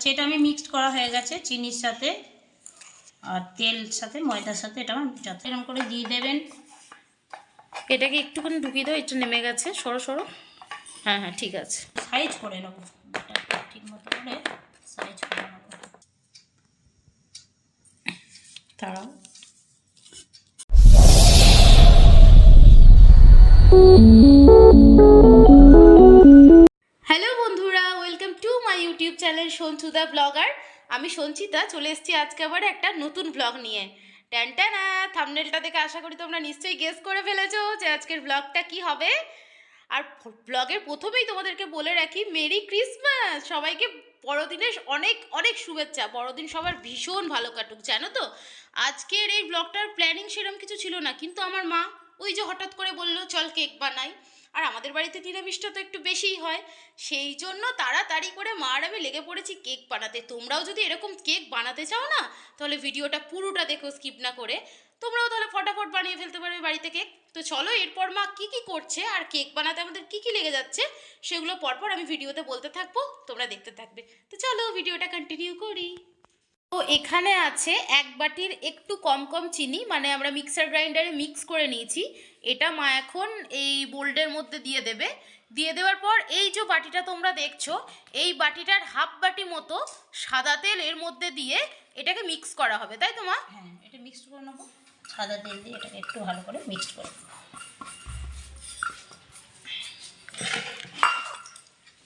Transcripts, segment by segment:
আচ্ছা এটা আমি মিক্সড করা হয়ে গেছে চিনির সাথে আর তেল সাথে ময়দার সাথে এটা আমার যত এরকম করে দিয়ে দেবেন। এটাকে একটুখানি ঢুকিয়ে দাও একটু নেমে গেছে সরো সরো। হ্যাঁ হ্যাঁ ঠিক আছে। সাইজ করে নেব ঠিক মতো করে সাইজ করে নেব। তারাও hello YouTube channel Sanchuda blogger. আমি সঞ্চিতা, চলে এসেছি আজকে আবার একটা নতুন ব্লগ নিয়ে। ট্যান ট্যানা থামনেলটা দেখে আশা করি তোমরা নিশ্চয়ই গেস করে ফেলেছো যে আজকের ব্লগটা কি হবে। আর ব্লগের প্রথমেই তোমাদেরকে বলে রাখি, মেরি ক্রিসমাস! সবাইকে বড়দিনের অনেক অনেক শুভেচ্ছা। বড়দিন সবার ভীষণ ভালো কাটুক, জানো তো? আজকের এই ব্লগটার প্ল্যানিং সেরকম কিছু ছিল না, কিন্তু আমার মা ওই যে হঠাৎ করে বলল, চল কেক বানাই। আর আমাদের বাড়িতে নিরামিষটা তো একটু বেশিই হয়। সেই জন্য তাড়াতাড়ি করে মা আর আমি লেগে পড়েছি কেক বানাতে। তোমরাও যদি এরকম কেক বানাতে চাও না, তাহলে ভিডিওটা পুরোটা দেখো, স্কিপ না করে। তোমরাও তাহলে ফটাফট বানিয়ে ফেলতে পারবে বাড়িতে কেক। তো চলো, এরপর মা কি কি করছে আর কেক বানাতে আমাদের কি কি লেগে যাচ্ছে, সেগুলো পরপর আমি ভিডিওতে বলতে থাকব, তোমরা দেখতে থাকবে। তো চলো, ভিডিওটা কন্টিনিউ করি। তো এখানে আছে এক বাটির একটু কম কম চিনি মানে আমরা মিক্সার গ্রাইন্ডারে মিক্স করে নিয়েছি। এটা মা এখন এই বোল্ডের মধ্যে দিয়ে দেবে। দিয়ে দেওয়ার পর এই যে বাটিটা তোমরা দেখছ এই বাটিটার হাফ বাটি মতো সাদা তেল এর মধ্যে দিয়ে এটাকে মিক্স করা হবে তাই তো মা? হ্যাঁ এটা মিক্সড করে নেব। সাদা তেল দিয়ে এটাকে একটু ভালো করে মিক্সড করে।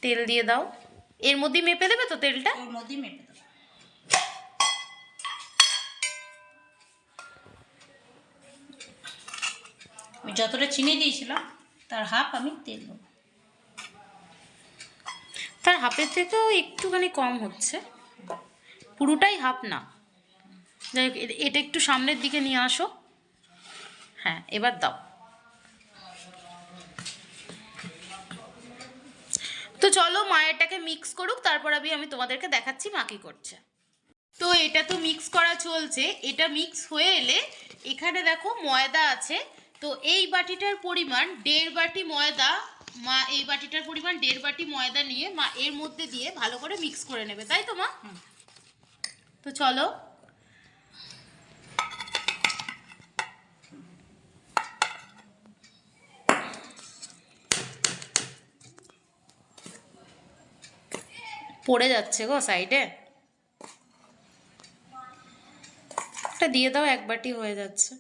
তেল দিয়ে দাও। এর মধ্যেই মেপে দেবে তো তেলটা? ওর মধ্যেই মেপে দেবো। আমি যতটা চিনি দিয়েছিলাম, তার হাফ আমি তেল দেবো। তার হাফের থেকেও একটুখানি কম হচ্ছে। পুরোটাই হাফ না। যাই হোক এটা একটু সামনের দিকে নিয়ে আসো। হ্যাঁ এবার দাও। তো চলো মায়েরটাকে মিক্স করুক, তারপর আমি আমি তোমাদেরকে দেখাচ্ছি মা কি করছে। তো এটা তো মিক্স করা চলছে। এটা মিক্স হয়ে এলে এখানে দেখো ময়দা আছে। তো এই বাটিটার পরিমাণ দেড় বাটি ময়দা মা এই বাটিটার পরিমাণ দেড় বাটি ময়দা নিয়ে মা এর মধ্যে দিয়ে ভালো করে মিক্স করে নেবে তাই তো মা? তো চলো। পড়ে যাচ্ছে গো সাইডে। একটা দিয়ে দাও এক বাটি হয়ে যাচ্ছে।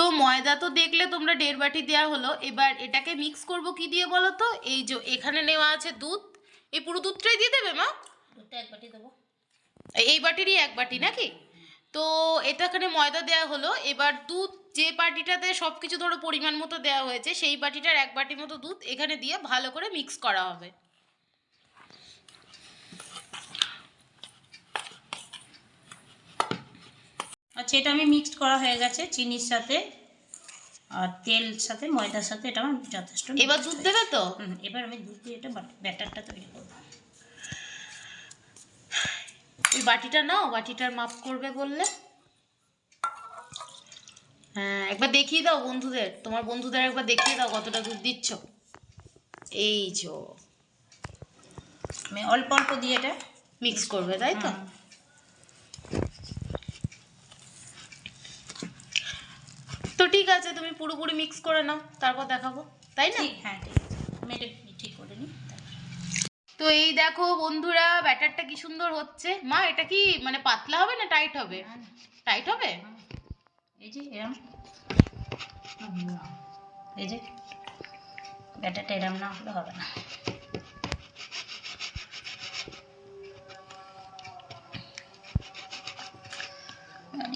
তো ময়দা তো দেখলে তোমরা দেড় বাটি দেওয়া হলো। এবার এটাকে মিক্স করব কি দিয়ে বলো তো এই যে এখানে নেওয়া আছে দুধ। এই পুরো দুধটাই দিয়ে দেবে মা? দুধটা এক বাটি দেবো। এই বাটিরই এক বাটি নাকি? তো এটা এখানে ময়দা দেওয়া হলো। এবার দুধ যে বাটিটাতে সব কিছু ধরো পরিমাণ মতো দেওয়া হয়েছে সেই বাটিটার এক বাটি মতো দুধ এখানে দিয়ে ভালো করে মিক্স করা হবে। আচ্ছা এটা আমি মিক্সড করা হয়ে গেছে চিনির সাথে আর তেল সাথে ময়দার সাথে এটা আমার যথেষ্ট এবার দুধ দেবে তো? এবার আমি দুধ দিয়ে এটা ব্যাটারটা তৈরি করব। ওই বাটিটা নাও বাটিটার মাপ করবে বললে। হ্যাঁ একবার দেখিয়ে দাও বন্ধুদের তোমার বন্ধুদের একবার দেখিয়ে দাও কতটা দুধ দিচ্ছ। এই যো। আমি অল্প অল্প দিয়ে এটা মিক্স করবে তাই তো? তো ঠিক আছে তুমি পুরোপুরি মিক্স করে নাও তারপর দেখাবো তাই না? হ্যাঁ ঠিক আছে। ঠিক করে নিই তো এই দেখো বন্ধুরা ব্যাটারটা কি সুন্দর হচ্ছে। মা এটা কি মানে পাতলা হবে না টাইট হবে? টাইট হবে? এই যে এরম। এই যে ব্যাটারটা এরম না হলে হবে না।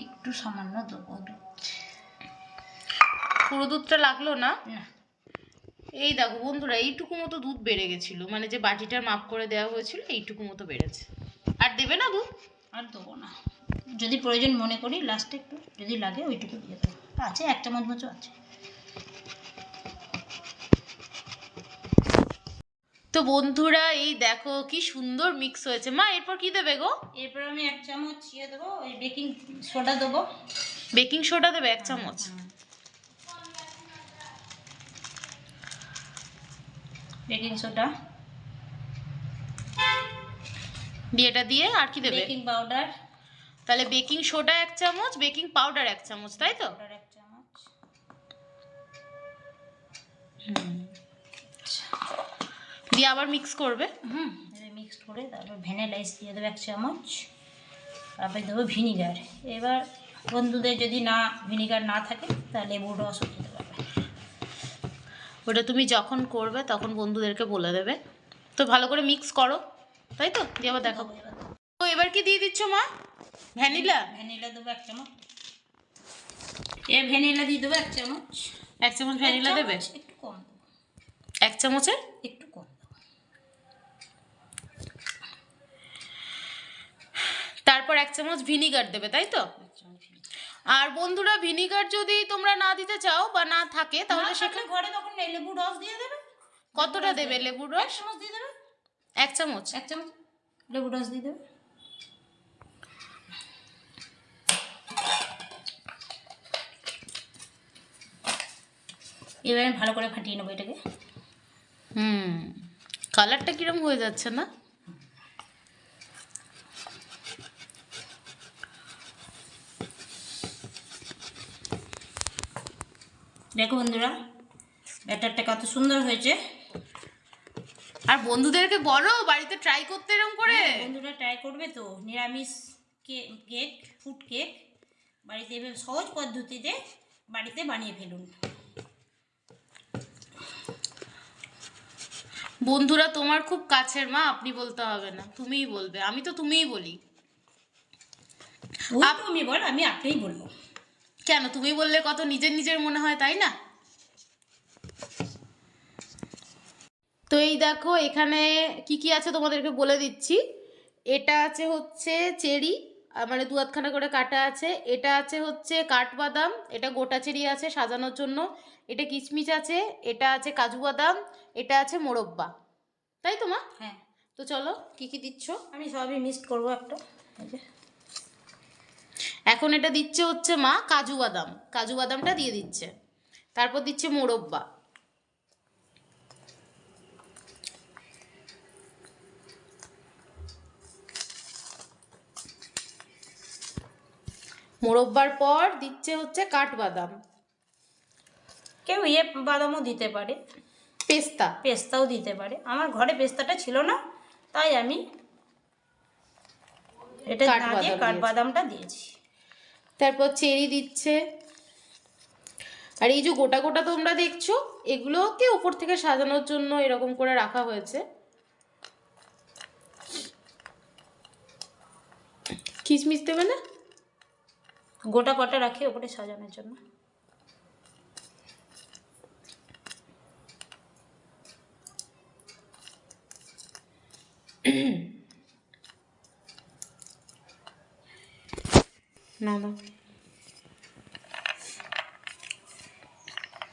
একটু সামান্য দেবো। পুরো দুধটা লাগল না? না এই দেখো বন্ধুরা এইটুকু মতো দুধ বেড়ে গেছিল। মানে যে বাটিটার মাপ করে দেওয়া হয়েছিল এইটুকু মতো বেড়েছে। আর দেবে না দুধ? আর দেবো না। যদি প্রয়োজন মনে করি লাস্টে একটু যদি লাগে ওইটুকু দিয়ে দেবো। আছে এক চামচ মতো আছে। তো বন্ধুরা এই দেখো কি সুন্দর মিক্স হয়েছে। মা এরপর কি দেবে গো? এরপর আমি এক চামচ ইয়ে দেবো ওই বেকিং সোডা দেবো। বেকিং সোডা দেবে এক চামচ? বেকিং সোডা দিয়ে এটা দিয়ে আর কি দেবে? Baking powder. তাহলে বেকিং সোডা এক চামচ বেকিং পাউডার এক চামচ তাই তো? পাউডার এক চামচ। দিয়ে আবার মিক্স করবে? হুম মিক্সড করে তারপর ভ্যানিলা আইস দিয়ে দেবো এক চামচ। তারপরে দেবো ভিনিগার এবার বন্ধুদের যদি না ভিনিগার না থাকে তাহলে লেবুর রসও দিতে পারবে ওটা তুমি যখন করবে তখন বন্ধুদেরকে বলে দেবে। তো ভালো করে মিক্স করো তাই তো? দিয়ে আবার দেখাবো। তো এবার কি দিয়ে দিচ্ছ মা? ভ্যানিলা? ভ্যানিলা দেবো এক চামচ। এ ভ্যানিলা দিয়ে দেবো এক চামচ। এক চামচ ভ্যানিলা দেবে? একটু কম এক চামচের একটু কম তারপর এক চামচ ভিনিগার দেবে তাই তো? চামচ। আর বন্ধুরা ভিনিগার যদি তোমরা না দিতে চাও বা না থাকে তাহলে সেখানে ঘরে তখন লেবুর রস দিয়ে দেবে? কতটা দেবে? লেবুর এক রস? চামচ দিয়ে দেবে? এক চামচ। এক চামচ লেবুর রস দিয়ে দেবে? এবার আমি ভালো করে ফাটিয়ে নেব এটাকে। হুম কালারটা কিরম হয়ে যাচ্ছে না? দেখো বন্ধুরা ব্যাটারটা কত সুন্দর হয়েছে। আর বন্ধুদেরকে বলো বাড়িতে ট্রাই করতে এরকম করে? বন্ধুরা ট্রাই করবে তো। নিরামিষ কেক ফুড কেক বাড়িতে এভাবে সহজ পদ্ধতিতে বাড়িতে বানিয়ে ফেলুন। বন্ধুরা তোমার খুব কাছের মা আপনি বলতে হবে না। তুমিই বলবে আমি তো তুমিই বলি। আপ আমি বল আমি আপনিই বলব। কেন? তুমি বললে কত নিজের নিজের মনে হয় তাই না? তো এই দেখো এখানে কি কি আছে তোমাদেরকে বলে দিচ্ছি। এটা আছে হচ্ছে চেরি মানে দু আধখানা করে কাটা আছে। এটা আছে হচ্ছে কাঠবাদাম এটা গোটা চেরি আছে সাজানোর জন্য। এটা কিশমিশ আছে এটা আছে কাজু বাদাম এটা আছে মোরব্বা। তাই তো মা? হ্যাঁ। তো চলো কি কি দিচ্ছ? আমি সবই মিক্সড করব একটা। এখন এটা দিচ্ছে হচ্ছে মা কাজু বাদাম। কাজু বাদামটা দিয়ে দিচ্ছে। তারপর দিচ্ছে মোরব্বা। মোরব্বার পর দিচ্ছে হচ্ছে কাঠবাদাম কেউ ইয়ে বাদামও দিতে পারে। পেস্তা। পেস্তাও দিতে পারে। আমার ঘরে পেস্তাটা ছিল না তাই আমি এটা দিয়ে কাঠবাদামটা দিয়েছি। তারপর চেরি দিচ্ছে। আর এই যে গোটা গোটা তোমরা দেখছ, এগুলোকে উপর থেকে সাজানোর জন্য এরকম করে রাখা হয়েছে। কিশমিশ দেবে না? গোটা কটা রাখি ওপরে সাজানোর জন্য। না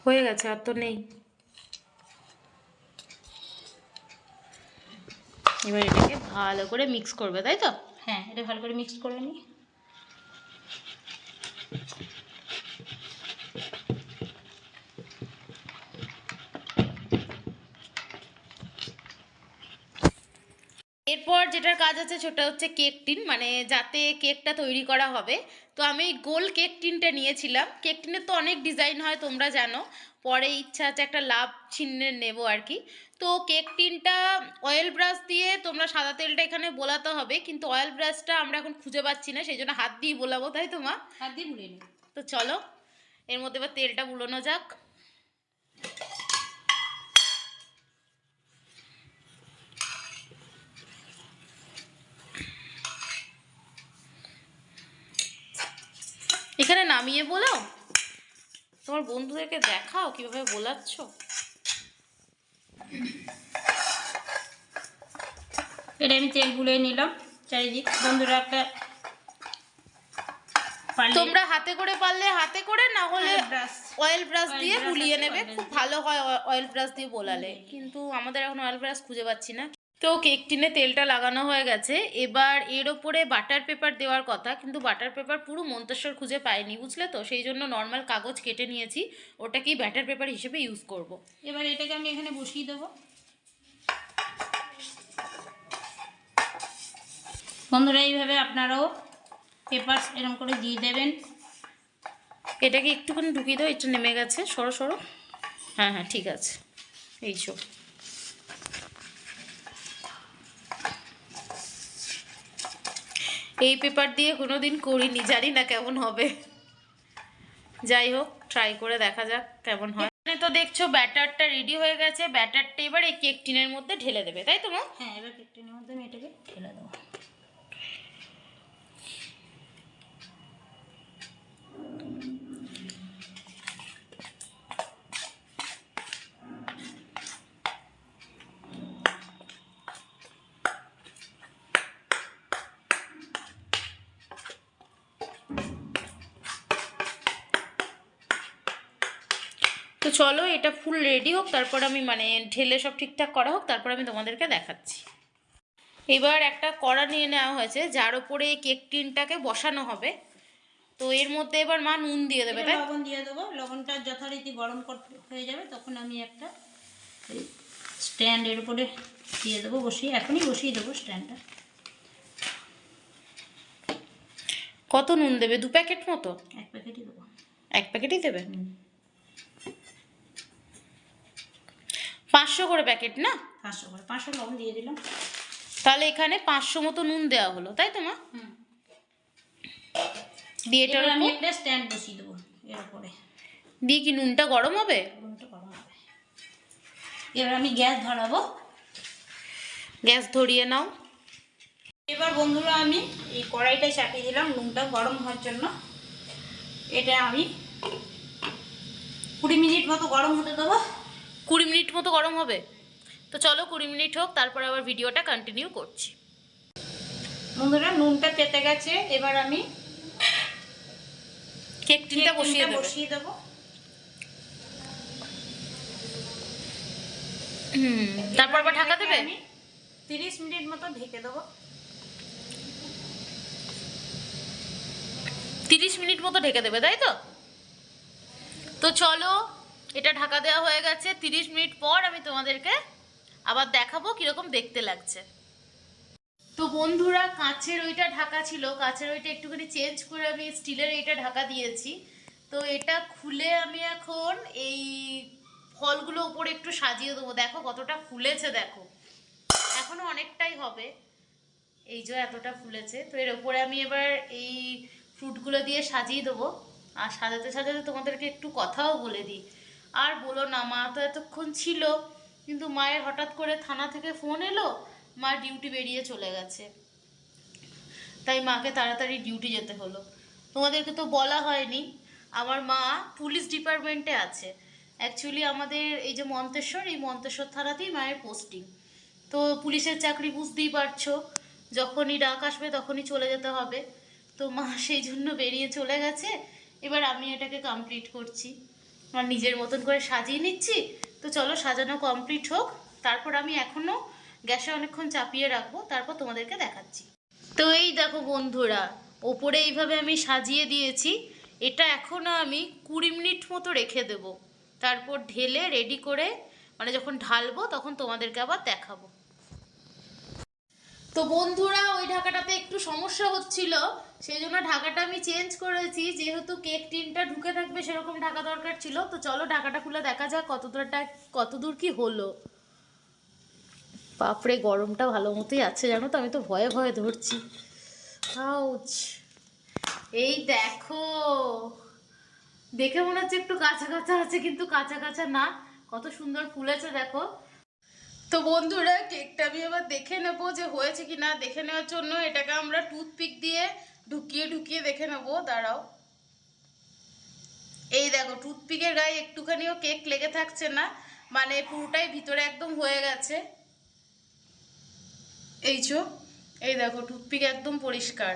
হয়ে গেছে আর তো নেই এবার এটাকে ভালো করে মিক্স করবে, তাই তো? হ্যাঁ এটা ভালো করে মিক্স করে নিই এরপর যেটার কাজ আছে সেটা হচ্ছে কেক টিন মানে যাতে কেকটা তৈরি করা হবে। তো আমি গোল কেক টিনটা নিয়েছিলাম। কেক টিনের তো অনেক ডিজাইন হয় তোমরা জানো। পরে ইচ্ছা আছে একটা লাভ চিহ্নের নেব আর কি। তো কেক টিনটা অয়েল ব্রাশ দিয়ে তোমরা সাদা তেলটা এখানে বোলাতে হবে কিন্তু অয়েল ব্রাশটা আমরা এখন খুঁজে পাচ্ছি না সেই জন্য হাত দিয়ে বোলাবো তাই তো মা? হাত দিয়ে বুলিয়ে তো চলো এর মধ্যে এবার তেলটা বুলোনো যাক। এখানে নামিয়ে বলাও? তোমার বন্ধুদেরকে দেখাও কীভাবে বোলাচ্ছ। এটা আমি তেল বুলিয়ে নিলাম চারিদিক। বন্ধুরা একটা তোমরা হাতে করে পারলে হাতে করে না হলে অয়েল ব্রাশ দিয়ে বুলিয়ে নেবে। খুব ভালো হয় অয়েল ব্রাশ দিয়ে বোলালে। কিন্তু আমাদের এখন অয়েল ব্রাশ খুঁজে পাচ্ছি না। তো কেক টিনে তেলটা লাগানো হয়ে গেছে। এবার এর ওপরে বাটার পেপার দেওয়ার কথা, কিন্তু বাটার পেপার পুরো মন্তেশ্বর খুঁজে পাইনি, বুঝলে তো? সেই জন্য নর্মাল কাগজ কেটে নিয়েছি, ওটাকেই ব্যাটার পেপার হিসেবে ইউজ করব। এবার এটাকে আমি এখানে বসিয়ে দেবো। বন্ধুরা, এইভাবে আপনারাও পেপার এরকম করে দিয়ে দেবেন। এটাকে একটুখানি ঢুকিয়ে দাও একটু নেমে গেছে, সরো সরো। হ্যাঁ হ্যাঁ ঠিক আছে। এই এই পেপার দিয়ে কোনো দিন করিনি, জানি না কেমন হবে। যাই হোক ট্রাই করে দেখা যাক কেমন হয়। এখানে তো দেখছ ব্যাটারটা রেডি হয়ে গেছে। ব্যাটারটা এবার এই কেক টিনের মধ্যে ঢেলে দেবে, তাই তো মা? হ্যাঁ এবার কেকটিনের মধ্যে আমি এটাকে ঢেলে দেবো। চলো এটা ফুল রেডি হোক তারপর আমি মানে ঢেলে সব ঠিকঠাক করা হোক তারপর আমি তোমাদেরকে দেখাচ্ছি। এবার একটা কড়া নিয়ে নেওয়া হয়েছে যার ওপরে এই কেক টিনটাকে বসানো হবে। তো এর মধ্যে এবার মা নুন দিয়ে দেবে তাই? লবণ দিয়ে দেবো। লবণটা যথারীতি গরম করতে হয়ে যাবে তখন আমি একটা স্ট্যান্ডের উপরে দিয়ে দেবো বসিয়ে এখনই বসিয়ে দেবো স্ট্যান্ডটা কত নুন দেবে? দু প্যাকেট মতো? এক প্যাকেটই দেবো। এক প্যাকেটই দেবে? হুম। পাঁচশো করে প্যাকেট না? পাঁচশো করে পাঁচশো লবণ দিয়ে দিলাম। তাহলে এখানে পাঁচশো মতো নুন দেওয়া হলো তাই তো মা? হুম। দিয়ে এটার আমি একটা স্ট্যান্ড বসিয়ে দেবো এর উপরে। দিয়ে কি নুনটা গরম হবে? লবণটা গরম হবে। এবার আমি গ্যাস ধরাবো। গ্যাস ধরিয়ে নাও। এবার বন্ধুরা আমি এই কড়াইটাই চাপিয়ে দিলাম নুনটা গরম হওয়ার জন্য। এটা আমি কুড়ি মিনিট মতো গরম হতে দেবো। কুড়ি মিনিট মতো গরম হবে। তো চলো কুড়ি মিনিট হোক তারপর আবার ভিডিওটা কন্টিনিউ করছি। বন্ধুরা নুনটা পেতে গেছে এবার আমি কেক টিনটা বসিয়ে বসিয়ে দেবো। তারপর আবার ঢাকা দেবে? আমি তিরিশ মিনিট মতো ঢেকে দেবো। তিরিশ মিনিট মতো ঢেকে দেবে তাই তো? তো চলো এটা ঢাকা দেওয়া হয়ে গেছে। তিরিশ মিনিট পর আমি তোমাদেরকে আবার দেখাবো কীরকম দেখতে লাগছে। তো বন্ধুরা, কাঁচের ওইটা ঢাকা ছিল। কাঁচের ওইটা একটুখানি চেঞ্জ করে আমি স্টিলের এইটা ঢাকা দিয়েছি। তো এটা খুলে আমি এখন এই ফলগুলো উপরে একটু সাজিয়ে দেবো। দেখো কতটা ফুলেছে, দেখো। এখনও অনেকটাই হবে। এই যে এতটা ফুলেছে। তো এর উপরে আমি এবার এই ফ্রুটগুলো দিয়ে সাজিয়ে দেবো। আর সাজাতে সাজাতে তোমাদেরকে একটু কথাও বলে দিই। আর বলো না, মা তো এতক্ষণ ছিল, কিন্তু মায়ের হঠাৎ করে থানা থেকে ফোন এলো, মা ডিউটি বেরিয়ে চলে গেছে। তাই মাকে তাড়াতাড়ি ডিউটি যেতে হলো। তোমাদেরকে তো বলা হয়নি, আমার মা পুলিশ ডিপার্টমেন্টে আছে। অ্যাকচুয়ালি আমাদের এই যে মন্তেশ্বর, এই মন্তেশ্বর থানাতেই মায়ের পোস্টিং। তো পুলিশের চাকরি বুঝতেই পারছ, যখনই ডাক আসবে তখনই চলে যেতে হবে। তো মা সেই জন্য বেরিয়ে চলে গেছে, এবার আমি এটাকে কমপ্লিট করছি। আমার নিজের মতন করে সাজিয়ে নিচ্ছি। তো চলো সাজানো কমপ্লিট হোক। তারপর আমি এখনও গ্যাসে অনেকক্ষণ চাপিয়ে রাখব। তারপর তোমাদেরকে দেখাচ্ছি। তো এই দেখো বন্ধুরা, ওপরে এইভাবে আমি সাজিয়ে দিয়েছি। এটা এখনও আমি কুড়ি মিনিট মতো রেখে দেব। তারপর ঢেলে রেডি করে মানে যখন ঢালবো তখন তোমাদেরকে আবার দেখাবো। তো বন্ধুরা, ওই ঢাকাটাতে একটু সমস্যা হচ্ছিল সেই জন্য ঢাকাটা আমি চেঞ্জ করেছি। যেহেতু কেক টিনটা ঢুকে থাকবে, সেরকম ঢাকা দরকার ছিল। তো চলো ঢাকাটা খুলে দেখা যাক কত দূরটা কত দূর কি হলো। বাপরে, গরমটা ভালো মতোই আছে জানো তো, আমি তো ভয়ে ভয়ে ধরছি। এই দেখো, দেখে মনে হচ্ছে একটু কাঁচা কাঁচা আছে, কিন্তু কাঁচা কাঁচা না। কত সুন্দর ফুলেছে, দেখো। তো বন্ধুরা কেকটা আমি এবার দেখে নেব যে হয়েছে কি না। দেখে নেওয়ার জন্য এটাকে আমরা টুথপিক দিয়ে ঢুকিয়ে ঢুকিয়ে দেখে নেব। দাঁড়াও। এই দেখো টুথপিকের গায়ে একটুখানিও কেক লেগে থাকছে না। মানে পুরোটাই ভিতরে একদম হয়ে গেছে। এই চো, এই দেখো টুথপিক একদম পরিষ্কার।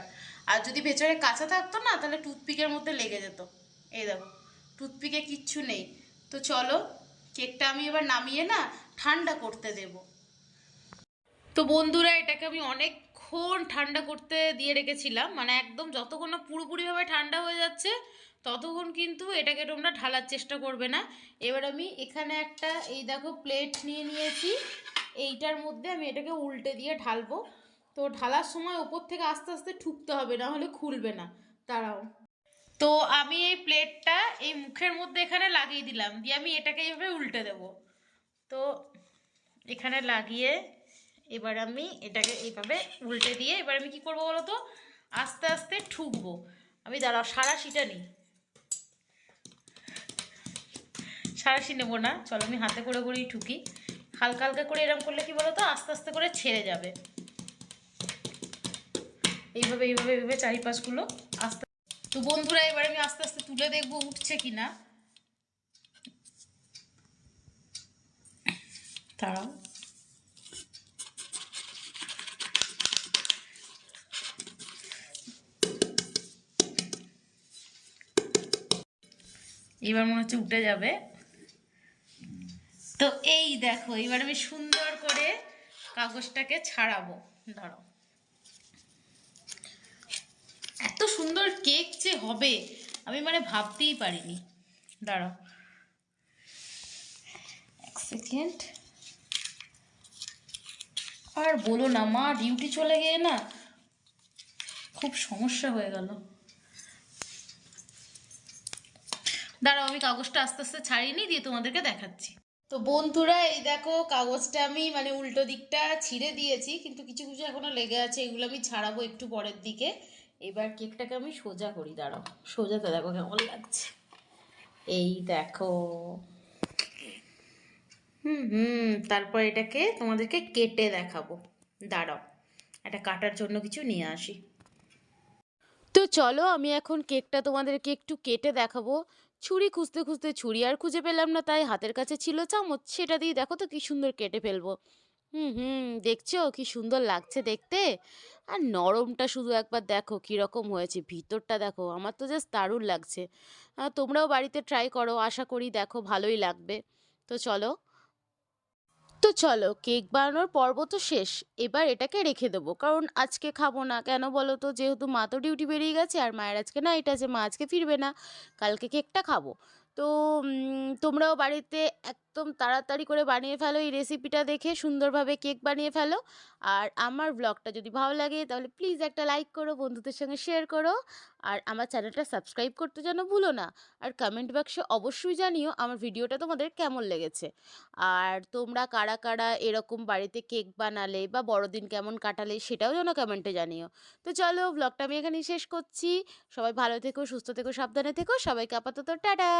আর যদি ভেতরে কাঁচা থাকতো না, তাহলে টুথপিকের মধ্যে লেগে যেত। এই দেখো টুথপিকে কিচ্ছু নেই। তো চলো কেকটা আমি এবার নামিয়ে না ঠান্ডা করতে দেব। তো বন্ধুরা, এটাকে আমি অনেকক্ষণ ঠান্ডা করতে দিয়ে রেখেছিলাম। মানে একদম যতক্ষণ না পুরোপুরিভাবে ঠান্ডা হয়ে যাচ্ছে, ততক্ষণ কিন্তু এটাকে তোমরা ঢালার চেষ্টা করবে না। এবার আমি এখানে একটা, এই দেখো প্লেট নিয়ে নিয়েছি। এইটার মধ্যে আমি এটাকে উল্টে দিয়ে ঢালবো। তো ঢালার সময় ওপর থেকে আস্তে আস্তে ঠুকতে হবে, না হলে খুলবে না। দাঁড়াও। তো আমি এই প্লেটটা এই মুখের মধ্যে এখানে লাগিয়ে দিলাম। দিয়ে আমি এটাকে এইভাবে উল্টে দেব। তো এখানে লাগিয়ে এবার আমি এটাকে এইভাবে উল্টে দিয়ে এবার আমি কি করব বলো তো? আস্তে আস্তে ঠুকবো। আমি দাঁড়াও, সারাশিটা নিই। সারাশি নেব না। চলো আমি হাতে করে করেই ঠুকি। হালকা হালকা করে এরকম করলে কি বলো তো? আস্তে আস্তে করে ছেড়ে যাবে। এইভাবে এইভাবে এইভাবে চারিপাশগুলো আস্তে তো বন্ধুরা, এবার আমি আস্তে আস্তে তুলে দেখব উঠছে কিনা। তারাও এবার মনে হচ্ছে উঠে যাবে। তো এই দেখো, এবার আমি সুন্দর করে কাগজটাকে ছাড়াবো। ধরো সুন্দর কেক যে হবে, আমি মানে ভাবতেই পারিনি। দাঁড়াও। এক সেকেন্ড। আর বলো না, মা ডিউটি চলে গিয়ে না খুব সমস্যা হয়ে গেল। দাঁড়াও, আমি কাগজটা আস্তে আস্তে ছাড়িয়ে নিই দিয়ে তোমাদেরকে দেখাচ্ছি। তো বন্ধুরা, এই দেখো কাগজটা আমি মানে উল্টো দিকটা ছিঁড়ে দিয়েছি, কিন্তু কিছু কিছু এখনও লেগে আছে, এগুলো আমি ছাড়াবো একটু পরের দিকে। এবার কেকটাকে আমি সোজা করি, দাঁড়াও। সোজাতে দেখো কেমন লাগছে। এই দেখো। হুম হুম, তারপর এটাকে তোমাদেরকে কেটে দেখাবো। দাঁড়াও, এটা কাটার জন্য কিছু নিয়ে আসি। তো চলো, আমি এখন কেকটা তোমাদেরকে একটু কেটে দেখাবো। ছুরি খুঁজতে খুঁজতে ছুরি আর খুঁজে পেলাম না, তাই হাতের কাছে ছিল চামচ। সেটা দিয়ে দেখো তো কি সুন্দর কেটে ফেলব। হুম হুম, দেখছ কি সুন্দর লাগছে দেখতে? আর নরমটা শুধু একবার দেখো কীরকম হয়েছে, ভিতরটা দেখো, আমার তো জাস্ট দারুণ লাগছে। তোমরাও বাড়িতে ট্রাই করো, আশা করি দেখো ভালোই লাগবে। তো চলো। তো চলো, কেক বানানোর পর্ব তো শেষ, এবার এটাকে রেখে দেবো, কারণ আজকে খাব না। কেন বলো তো? যেহেতু মা তো ডিউটি বেরিয়ে গেছে, আর মায়ের আজকে না এটা আছে, মা আজকে ফিরবে না, কালকে কেকটা খাব। তো তোমরাও বাড়িতে একদম তাড়াতাড়ি করে বানিয়ে ফেলো, এই রেসিপিটা দেখে সুন্দরভাবে কেক বানিয়ে ফেলো। আর আমার ব্লগটা যদি ভালো লাগে, তাহলে প্লিজ একটা লাইক করো, বন্ধুদের সঙ্গে শেয়ার করো। আর আমার চ্যানেলটা সাবস্ক্রাইব করতে যেন ভুলো না। আর কমেন্ট বাক্সে অবশ্যই জানিও আমার ভিডিওটা তোমাদের কেমন লেগেছে। আর তোমরা কারা কারা এরকম বাড়িতে কেক বানালে বা বড়দিন কেমন কাটালে সেটাও যেন কমেন্টে জানিও। তো চলো ব্লগটা আমি এখানেই শেষ করছি। সবাই ভালো থেকো, সুস্থ থেকো, সাবধানে থেকো। সবাইকে আপাতত টাটা!